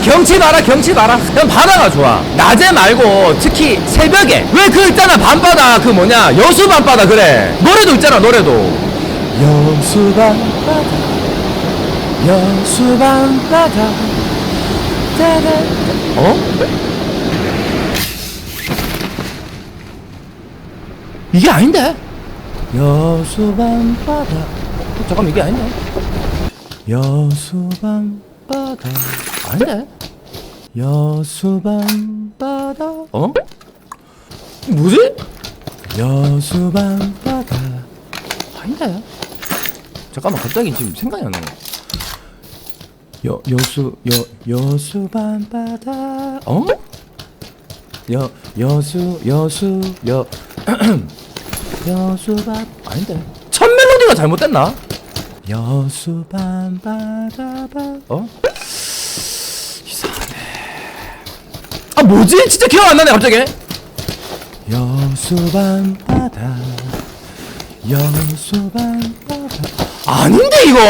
경치 봐라 경치 봐라. 그냥 바다가 좋아. 낮에 말고 특히 새벽에. 왜 그 있잖아 밤바다. 그 뭐냐 여수 밤바다. 그래. 노래도 있잖아 노래도. 여수 밤바다 여수 밤바다. 따다 어? 이게 아닌데? 여수 밤바다. 어, 잠깐만 이게 아닌데? 여수 밤바다 아닌데 여수 밤바다 어? 뭐지? 여수 밤바다 아닌데 잠깐만 갑자기 지금 생각이 안 나네 여 여수 여 여수 밤바다 어? 여 여수 여수 여 여수 밤 아닌데 첫 멜로디가 잘못됐나? 여수 밤바다바 어? 이상하네 아 뭐지? 진짜 기억 안 나네 갑자기. 여수 밤바다. 여수 밤바다. 아닌데 이거?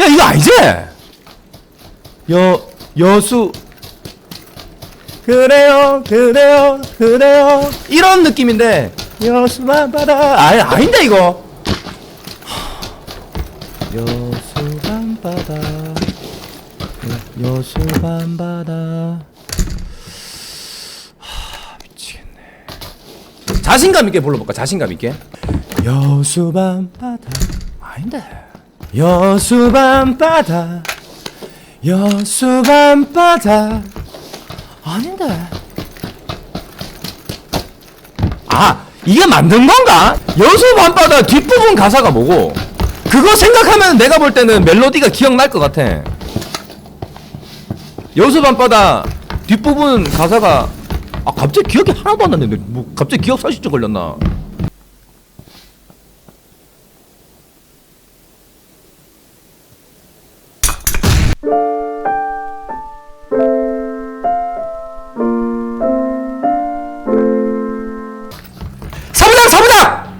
야 이거 아니지? 여 여수. 그래요 그래요 그래요. 이런 느낌인데. 여수 밤바다. 아니 아닌데 이거? 여수 밤바다. 여수 밤바다 하 미치겠네 자신감 있게 불러볼까 자신감 있게? 여수 밤바다. 아닌데. 여수 밤바다. 여수 밤바다. 아닌데. 아 이게 만든 건가? 여수 밤바다 뒷부분 가사가 뭐고? 그거 생각하면 내가 볼 때는 멜로디가 기억날 것 같아. 여수 밤바다 뒷부분 가사가 아 갑자기 기억이 하나도 안 나는데. 뭐 갑자기 기억 사실증 걸렸나? 사부장 사부장!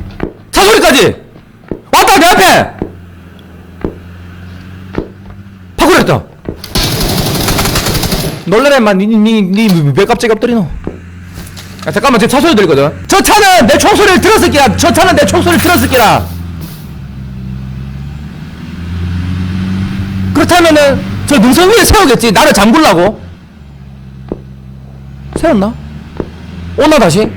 차 소리까지! 왔다 내 앞에! 파쿠랬다. 놀래라 인마. 니니니왜 깜짝이 엎드리노 야 잠깐만 지금 차 소리 들리거든 저 차는 내 총소리를 들었을 기라 저 차는 내 총소리를 들었을 기라 그렇다면은 저 능선 위에 세우겠지 나를 잠글라고 세웠나? 오나 다시?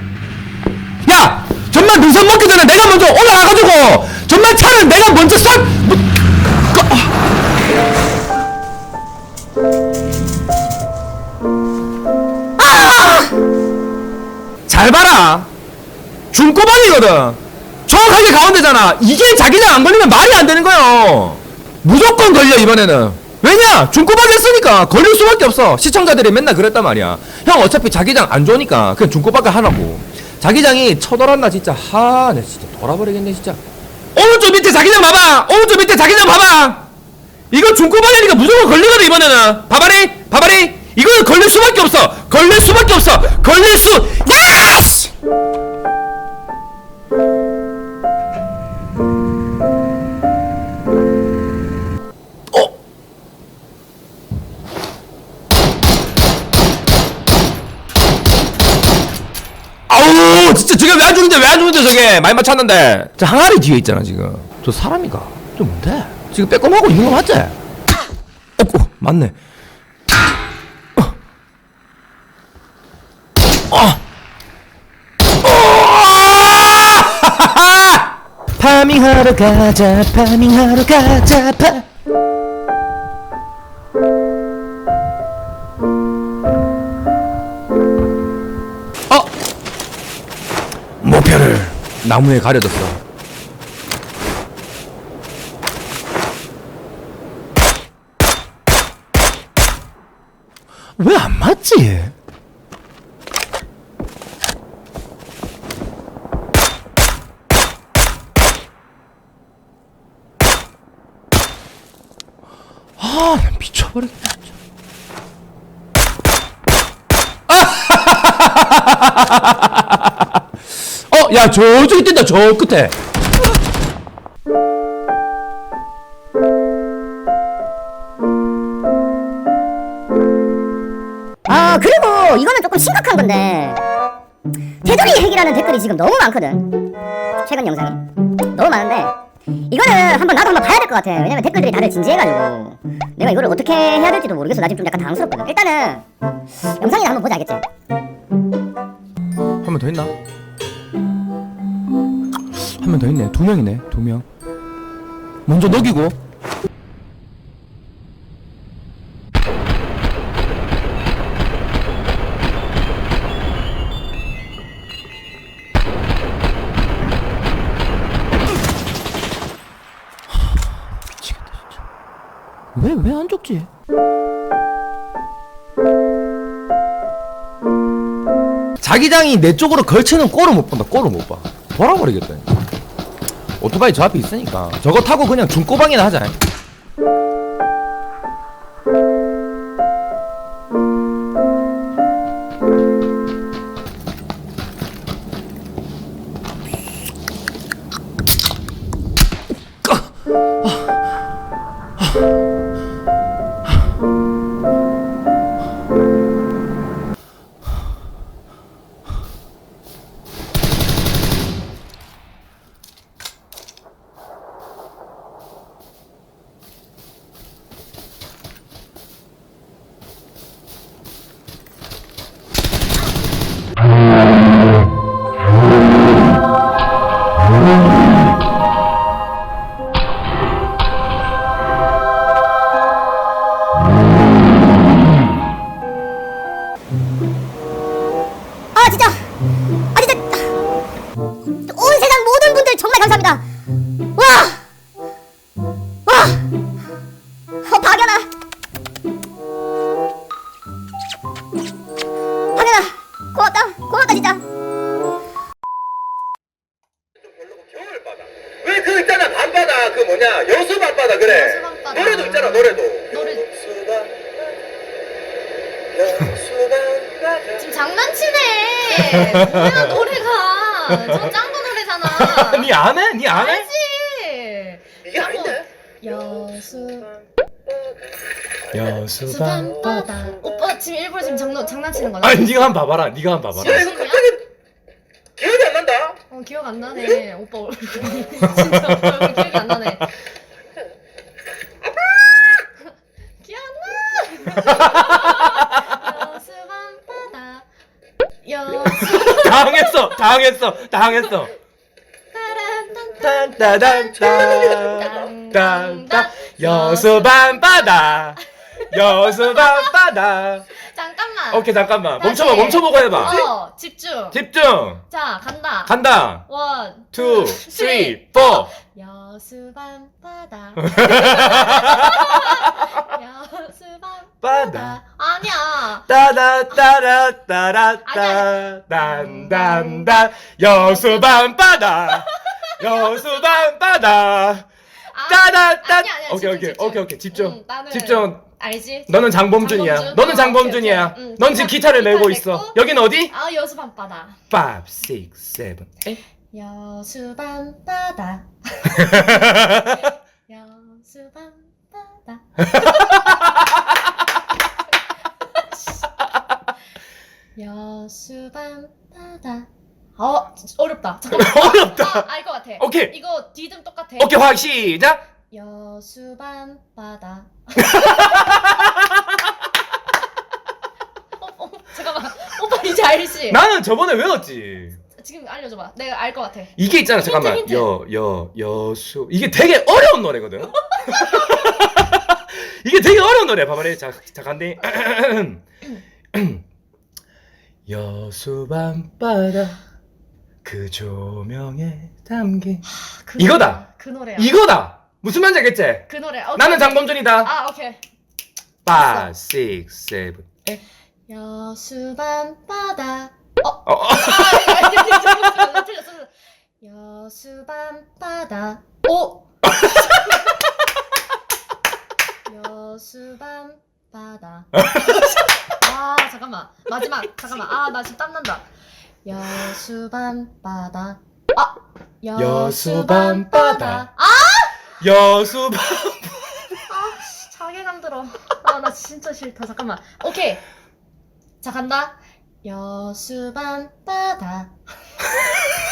야! 정말 능선 먹기 전에 내가 먼저 올라가가지고 정말 차를 내가 먼저 싹 뭐, 잘 봐라. 중고반이거든. 정확하게 가운데잖아. 이게 자기장 안 걸리면 말이 안 되는 거요. 무조건 걸려 이번에는. 왜냐? 중고반 했으니까 걸릴 수밖에 없어. 시청자들이 맨날 그랬단 말이야. 형 어차피 자기장 안 좋으니까 그냥 중고밖에 하라고. 자기장이 쳐돌았나 진짜. 하 내 진짜 돌아버리겠네 진짜. 오른쪽 밑에 자기장 봐봐. 오른쪽 밑에 자기장 봐봐. 이거 중고반이니까 무조건 걸리거든 이번에는. 봐봐리 봐봐리 이거는 걸릴 수밖에 없어. 걸릴 수밖에 없어. 걸릴 수 야스! 어? 아우 진짜 저게 왜안 죽는데 왜 안 죽는데 저게? 많이 맞췄는데. 저 항아리 뒤에 있잖아 지금. 저 사람이가. 저 뭔데? 지금 빼꼼하고 있는 거 맞지? 어구 맞네 어. 어. 파밍하러 가자 파밍하러 가자 파 어? 목표를 나무에 가려뒀어. 왜 안 맞지? 아, 나 미 쳐버리겠네. 진짜. 어, 야, 저쪽에 뛴다, 저 끝에. 어 그리고 이거는 조금 심각한 건데 테두리 핵이라는 댓글이 지금 너무 많거든 최근 영상에 너무 많은데 이거는 한번 나도 한번 봐야 될 것 같아 왜냐면 댓글들이 다들 진지해가지고 내가 이거를 어떻게 해야 될지도 모르겠어 나 지금 좀 약간 당황스럽거든 일단은 영상이나 한번 보자 알겠지? 한 명 더 있나? 한 명 더 있네. 두 명이네. 두 명. 먼저 녹이고. 미치겠다 진짜. 왜 왜안 죽지? 자기장이 내 쪽으로 걸치는 꼴을 못 본다. 꼴을 못 봐. 돌아버리겠다. 오토바이 저 앞에 있으니까 저거 타고 그냥 중꼬방이나 하자. 어, 박연아 박연아 고맙다 고맙다 진짜 겨울바다. 왜그 있잖아 밤바다 그 뭐냐 여수 밤바다 그래. 여수 밤바다. 노래도 있잖아 노래도. 노래. 여수 밤바다. 여수 밤바다. 지금 장난치네. 뭐야 노래가. 저 짱구 노래잖아. 니안 해? 니안 해? 알지. 이게 아닌데? 여수 여수 수밤바다. 오빠 지금 일부러 지금 장난 장난치는 거야? 아니 네가 한 번 봐봐라. 네가 한 번 봐봐라. 야 이거 갑자기 기억이 안 난다. 어 기억 안 나네. 오빠 얼굴 진짜 오빠 얼굴 기억이 안 나네. 기억 안 나. 여수 밤바다. 여수 당했어. 당했어. 당했어. 따란딴 딴따단딴딴 여수 밤바다. 여수 밤바다. 잠깐만. 오케이 잠깐만. 멈춰봐. 다시. 멈춰보고 해봐. 어 집중. 집중. 자 간다. 간다. 원, 투, 쓰리, 포. 여수 밤바다. 여수 바다. 밤바다. 아니야. 따다 따라 따라 따 단단단 여수 밤바다. 여수 밤바다. 아, 따다 따. 아니야, 아니야. 오케이 집중, 오케이 집중. 오케이 오케이 집중. 응, 나는 집중. 알지? 너는 장범준이야. 장범준? 너는 어, 장범준이야. 오케이, 오케이. 응, 넌 지금 기타- 기타를 메고 기타를 있어. 메고. 여긴 어디? 아 여수 밤바다. 5, 6, 7, 8. 여수 밤바다. 여수 밤바다. 여수 밤바다. 어 어렵다. 잠깐만. 어렵다. 알것 같아. 오케이. 이거 디듬 똑같아. 오케이 확 시작. 여수 밤 바다. 어, 어, 잠깐만. 오빠 이제 알지? 나는 저번에 외웠지. 지금 알려줘봐. 내가 알 것 같아. 이게 있잖아. 잠깐만. 힌트. 여, 여, 여수. 이게 되게 어려운 노래거든. 이게 되게 어려운 노래. 봐봐라. 자, 자 간대. 여수 밤바다 그 조명에 담긴 그 이거다. 그 노래야. 이거다. 무슨 말인지 알겠지? 그 노래. 오케이. 나는 장범준이다. 아 오케이. 5, 6, 7, 8. 여수 밤바다. 어. 어, 어. 아, 아니, 아니, 아니, 잠깐만, 틀렸어, 틀렸어. 여수 밤바다. 오. 여수 밤바다. 아 잠깐만 마지막 잠깐만 아 나 지금 땀 난다. 여수 밤바다. 아 여수 밤바다. 아 여수 밤. 아, 씨, 자괴감 들어. 아, 나 진짜 싫다. 잠깐만. 오케이. 자 간다 여수 밤바다